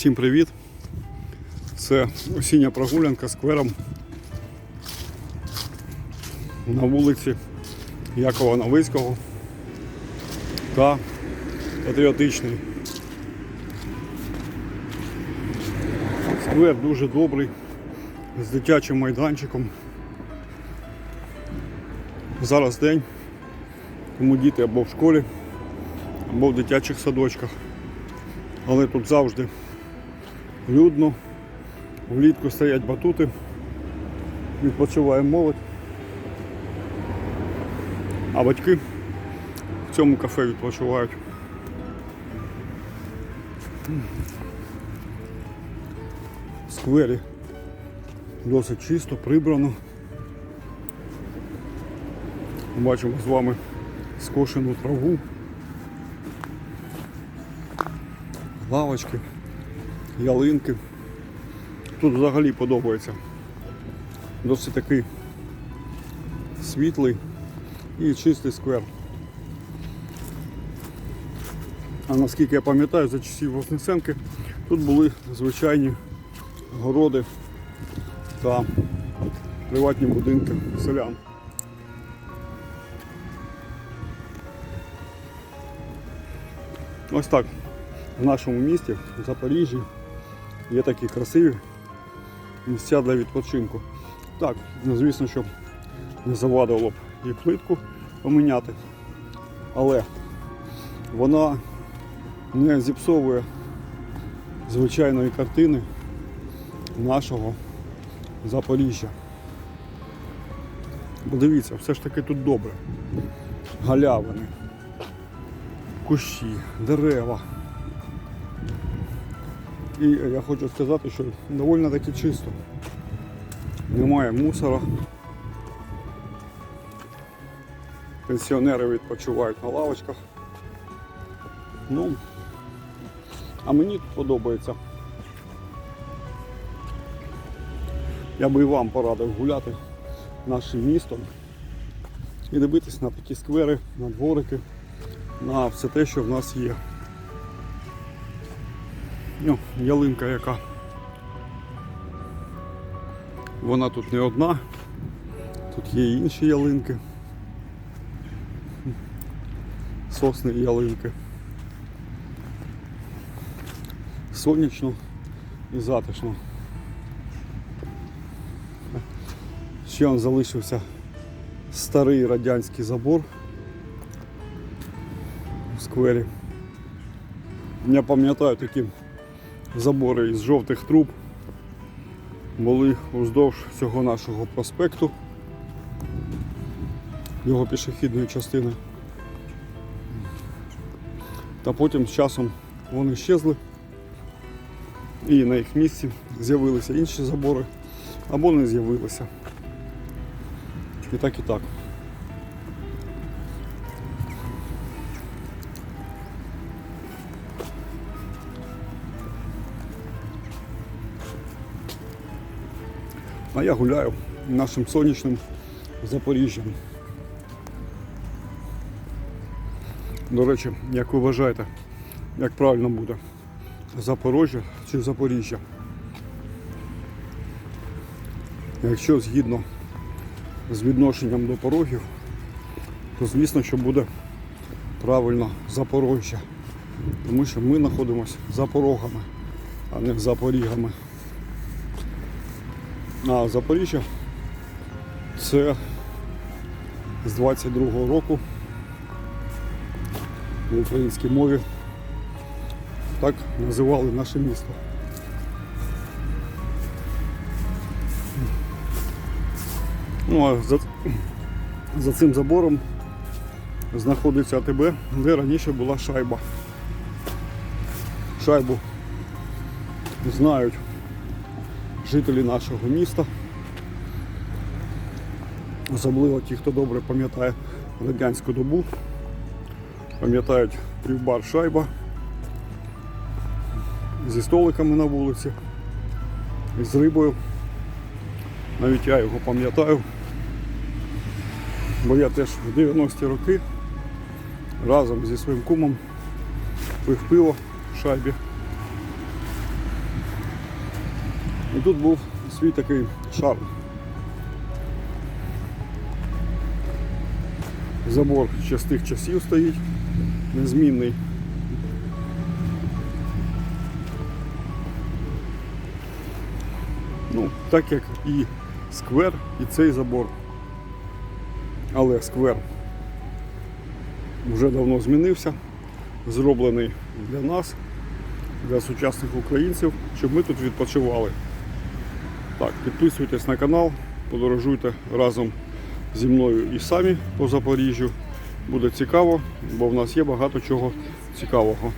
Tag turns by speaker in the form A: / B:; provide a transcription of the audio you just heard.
A: Всім привіт! Це осіння прогулянка сквером на вулиці Якова Новицького та Патріотичний. Сквер дуже добрий, з дитячим майданчиком. Зараз день, тому діти або в школі, або в дитячих садочках. Але тут завжди людно. Влітку стоять батути, відпочиває молодь. А батьки в цьому кафе відпочивають. В сквері досить чисто, прибрано. Бачимо з вами скошену траву, лавочки, ялинки. Тут взагалі подобається. Досить такий світлий і чистий сквер. А наскільки я пам'ятаю, за часів Вознесенки тут були звичайні городи та приватні будинки селян. Ось так. В нашому місті, в Запоріжжі, є такі красиві місця для відпочинку. Так, звісно, що не завадило б і плитку поміняти, але вона не зіпсовує звичайної картини нашого Запоріжжя. Бо дивіться, все ж таки тут добре. Галявини, кущі, дерева. І я хочу сказати, що доволі таки чисто. Немає мусора. Пенсіонери відпочивають на лавочках. Ну, а мені подобається. Я би і вам порадив гуляти нашим містом і дивитись на такі сквери, на дворики, на все те, що в нас є. Ну, ялинка яка. Вона тут не одна, тут є і інші ялинки. Сосни і ялинки. Сонячно і затишно. Ще он залишився старий радянський забор в сквері. Я пам'ятаю такі забори із жовтих труб були уздовж всього нашого проспекту, його пішохідної частини. Та потім з часом вони щезли і на їх місці з'явилися інші забори або не з'явилися. І так і так. А я гуляю нашим сонячним Запоріжжям. До речі, як ви вважаєте, як правильно буде? Запорожжя чи Запоріжжя? Якщо згідно з відношенням до порогів, то звісно, що буде правильно Запорожжя. Тому що ми знаходимося за порогами, а не за порігами. А Запоріжжя це з 22-го року в українській мові так називали наше місто. Ну а за, за цим забором знаходиться АТБ, де раніше була шайба. Шайбу знають жителі нашого міста. Особливо ті, хто добре пам'ятає радянську добу, пам'ятають півбар шайба зі столиками на вулиці, з рибою. Навіть я його пам'ятаю, бо я теж в 90-ті роки разом зі своїм кумом пив пиво в шайбі. І тут був свій такий шарм. Забор ще з тих часів стоїть, незмінний. Ну, так як і сквер, і цей забор. Але сквер вже давно змінився, зроблений для нас, для сучасних українців, щоб ми тут відпочивали. Так, підписуйтесь на канал, подорожуйте разом зі мною і самі по Запоріжжю. Буде цікаво, бо в нас є багато чого цікавого.